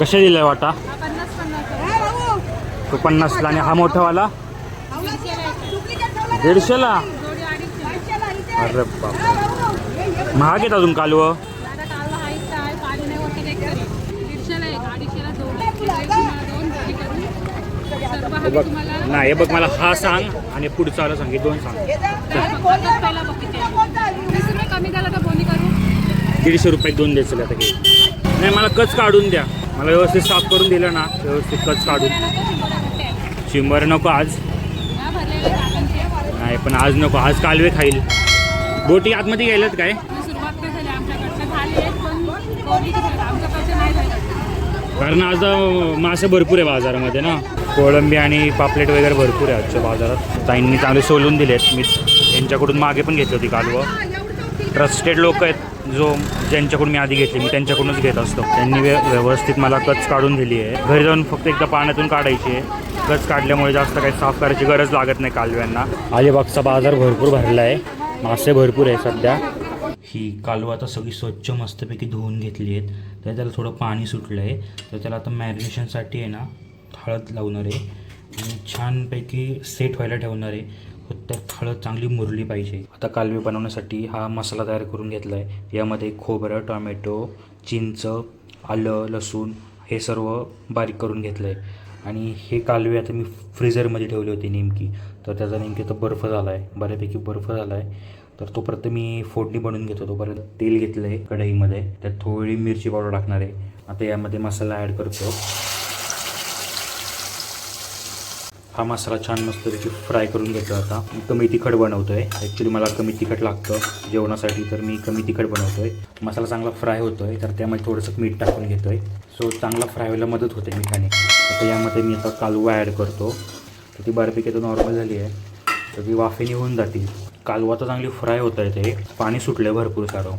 कसे दिले वाटा? तो पन्नासला आणि हा मोठावाला दीडशेला? अरे बाप महाग येत अजून कालवं. बघ नाही हे बघ मला हा सांग आणि पुढचा आला सांग दोन सांग. दीडशे रुपये दोन द्यायचं आता नाही मला कच काढून द्या. मला व्यवस्थित साफ करून दिलं ना व्यवस्थित कच काढून. शिंबर नको आज. नाही पण आज नको आज कालवे खाईल. बोटी आतमध्ये गेल्यात काय? कारण आज मासे भरपूर आहे बाजारामध्ये ना. कोळंबी आणि पापलेट वगैरे भरपूर आहे आजच्या बाजारात. ताईंनी चांगले सोलून दिलेत. मी यांच्याकडून मागे पण घेतली होती कालवं. ट्रस्टेड लोक आहेत जो ज्यांच्याकडून मी आधी घेतली मी त्यांच्याकडूनच घेत असतो. त्यांनी व्य व्यवस्थित मला कच काढून दिली आहे. घरी जाऊन फक्त एकदा पाण्यातून काढायची आहे. कच काढल्यामुळे जास्त काही साफ करायची गरज लागत नाही कालव्यांना. अलिबागचा बाजार भरपूर भरला आहे. मासे भरपूर आहे सध्या. ही कालवा आता सगळी स्वच्छ मस्तपैकी धुवून घेतली आहेत. तर त्याला थोडं पाणी सुटलं आहे. तर त्याला आता मॅरिनेशनसाठी आहे ना हळद लावणार आहे. आणि छानपैकी सेट व्हायला ठेवणार आहे. फक्त हळद चांगली मुरली पाहिजे. आता कालवे बनवण्यासाठी हा मसाला तयार करून घेतला आहे यामध्ये खोबरं टोमॅटो चिंच आलं लसूण हे सर्व बारीक करून घेतलं आहे आणि हे कालवे आता मी फ्रीझरमध्ये ठेवले होते नेमकी. तर त्याचा नेमकी तर बर्फ झाला आहे बऱ्यापैकी बर्फ झाला आहे तर तोपर्यंत मी फोडणी बनवून घेतो. तोपर्यंत तेल घेतलं आहे कढईमध्ये. त्यात थोडी मिरची पावडर टाकणार आहे. आता यामध्ये मसाला ॲड करतो. हा मसाला छान मस्त त्याची फ्राय करून घेतो आता. मी कमी तिखट बनवतो आहे ॲक्च्युली मला कमी तिखट लागतं. जेवणासाठी तर मी कमी तिखट बनवतो आहे मसाला चांगला फ्राय होतो आहे तर त्यामध्ये थोडंसं मीठ टाकून घेतो आहे सो चांगला फ्राय व्हायला मदत होते मिठाने. आता यामध्ये मी आता कालवा ॲड करतो. तर ती बऱ्यापैकी आता नॉर्मल झाली आहे. तर ती वाफेनी होऊन जातील. कालवा तर चांगली फ्राय होत आहे ते. पाणी सुटलं भरपूर सारं.